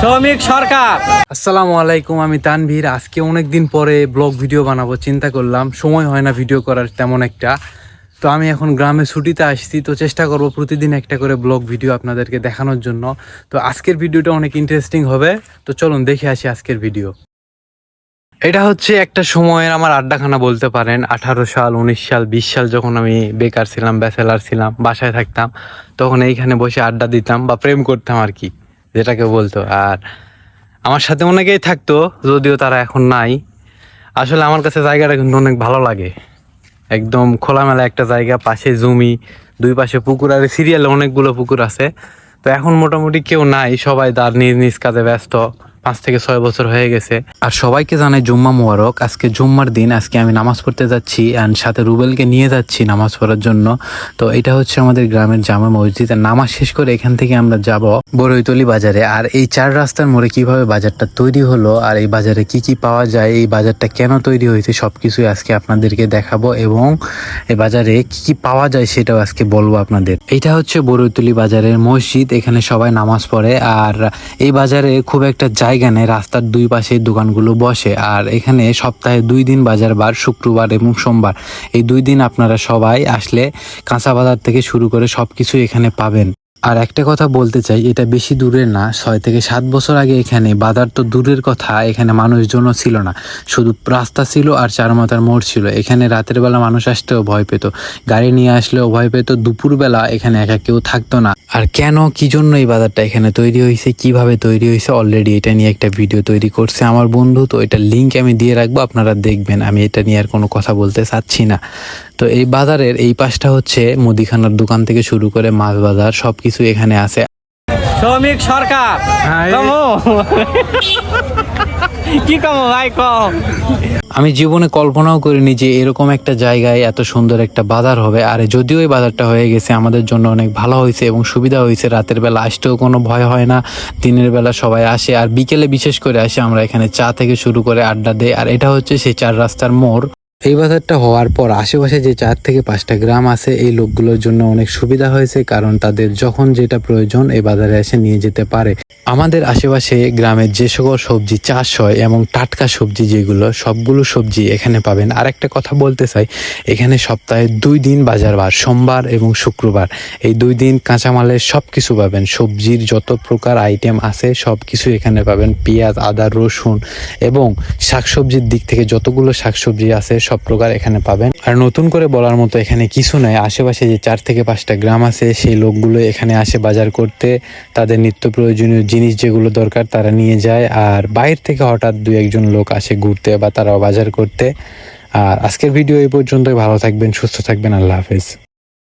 শ্রমিক সরকার। আসসালামু আলাইকুম, আমি তানভীর। আজকে অনেক দিন পরে ব্লগ ভিডিও বানাবো, চিন্তা করলাম। সময় হয় না ভিডিও করার তেমন একটা। তো আমি এখন গ্রামে ছুটিতে আসছি, তো চেষ্টা করব প্রতিদিন একটা করে ব্লগ ভিডিও আপনাদেরকে দেখানোর জন্য। তো আজকের ভিডিওটা অনেক ইন্টারেস্টিং হবে। তো চলুন দেখে আসি আজকের ভিডিও। এটা হচ্ছে একটা সময়ের আমার আড্ডাখানা বলতে পারেন। আঠারো সাল, উনিশ সাল, বিশ সাল যখন আমি বেকার ছিলাম, ব্যাচেলার ছিলাম, বাসায় থাকতাম, তখন এইখানে বসে আড্ডা দিতাম বা প্রেম করতাম আর কি। যেটাকে বলতো। আর আমার সাথে অনেকেই থাকতো, যদিও তারা এখন নাই। আসলে আমার কাছে জায়গাটা কিন্তু অনেক ভালো লাগে। একদম খোলামেলা একটা জায়গা, পাশে জমি, দুই পাশে পুকুর, আর সিরিয়ালে অনেকগুলো পুকুর আছে। তো এখন মোটামুটি কেউ নাই, সবাই তার নিজ নিজ কাজে ব্যস্ত। পাঁচ থেকে ছয় বছর হয়ে গেছে। আর সবাইকে জানাই জুম্মা মোবারক। আজকে জুম্মার দিন, আজকে আমি নামাজ পড়তে যাচ্ছি অ্যান্ড সাথে রুবেলকে নিয়ে যাচ্ছি নামাজ পড়ার জন্য। তো এটা হচ্ছে আমাদের গ্রামের জামা মসজিদ। আর নামাজ শেষ করে এখান থেকে আমরা যাব বরৈতলি বাজারে। আর এই চার রাস্তার মোড়ে কীভাবে বাজারটা তৈরি হলো আর এই বাজারে কি কি পাওয়া যায়, এই বাজারটা কেন তৈরি হয়েছে, সবকিছুই আজকে আপনাদেরকে দেখাবো এবং এই বাজারে কি কি পাওয়া যায় সেটাও আজকে বলব আপনাদের। এটা হচ্ছে বরৈতলি বাজারের মসজিদ। এখানে সবাই নামাজ পড়ে। আর এই বাজারে খুব একটা নেই রাস্তার দুই পাশে দোকানগুলো বসে, আর এখানে সপ্তাহে দুই দিন বাজার বার শুক্রবার এবং সোমবার। এই দুই দিন আপনারা সবাই আসলে কাঁচা বাজার থেকে শুরু করে সব সবকিছু এখানে পাবেন। আর একটা কথা বলতে চাই, এটা বেশি দূরে না, ছয় থেকে সাত বছর আগে এখানে বাজার তো দূরের কথা, এখানে মানুষজনও ছিল না। শুধু রাস্তা ছিল আর চার মাথার মোড় ছিল। এখানে রাতের বেলা মানুষ আসতেও ভয় পেত। গাড়ি নিয়ে আসলেও ভয় পেত। দুপুরবেলা এখানে একা কেউ থাকতো না। আর কেন, কি জন্য এই বাজারটা এখানে তৈরি হয়েছে কীভাবে তৈরি হয়েছে অলরেডি এটা নিয়ে একটা ভিডিও তৈরি করছে আমার বন্ধু। তো এটার লিঙ্ক আমি দিয়ে রাখব, আপনারা দেখবেন। আমি এটা নিয়ে আর কোনো কথা বলতে চাচ্ছি না। তো এই বাজারের এই পাশটা হচ্ছে মুদিখানার দোকান থেকে শুরু করে মাছ বাজার সবকিছু এখানে আছে। শ্রমিক সরকার হ্যাঁ, কি কমো ভাই কম। আমি জীবনে কল্পনাও করিনি যে এরকম একটা জায়গায় এত সুন্দর একটা বাজার হবে। আর যদিও এই বাজারটা হয়ে গেছে আমাদের জন্য অনেক ভালো হয়েছে এবং সুবিধা হয়েছে। রাতের বেলা আসতেও কোনো ভয় হয় না দিনের বেলা সবাই আসে আর বিকেলে বিশেষ করে আসে আমরা এখানে চা থেকে শুরু করে আড্ডা দেই। আর এটা হচ্ছে সেই চার রাস্তার মোড়। এই বাজারটা হওয়ার পর আশেপাশে যে চার থেকে পাঁচটা গ্রাম আছে, এই লোকগুলোর জন্য অনেক সুবিধা হয়েছে কারণ তাদের যখন যেটা প্রয়োজন এই বাজারে এসে নিয়ে যেতে পারে। আমাদের আশেপাশে গ্রামের যে সকল সবজি চাষ হয় এবং টাটকা সবজি যেগুলো, সবগুলো সবজি এখানে পাবেন। আর একটা কথা বলতে চাই, এখানে সপ্তাহে দুই দিন বাজার বার সোমবার এবং শুক্রবার। এই দুই দিন কাঁচামালের সব কিছু পাবেন, সবজির যত প্রকার আইটেম আছে সব কিছু এখানে পাবেন। পেঁয়াজ, আদা, রসুন এবং শাকসবজির দিক থেকে যতগুলো শাকসবজি আছে, সব প্রকার এখানে পাবেন। আর নতুন করে বলার মতো এখানে কিছু নয়। আশেপাশে যে চার থেকে পাঁচটা গ্রাম আছে, সেই লোকগুলো এখানে আসে বাজার করতে। তাদের নিত্য প্রয়োজনীয় জিনিস যেগুলো দরকার তারা নিয়ে যায়। আর বাইরে থেকে হঠাৎ দু একজন লোক আসে ঘুরতে বা তারাও বাজার করতে। আর আজকের ভিডিও এই পর্যন্তই। ভালো থাকবেন, সুস্থ থাকবেন। আল্লাহ হাফেজ।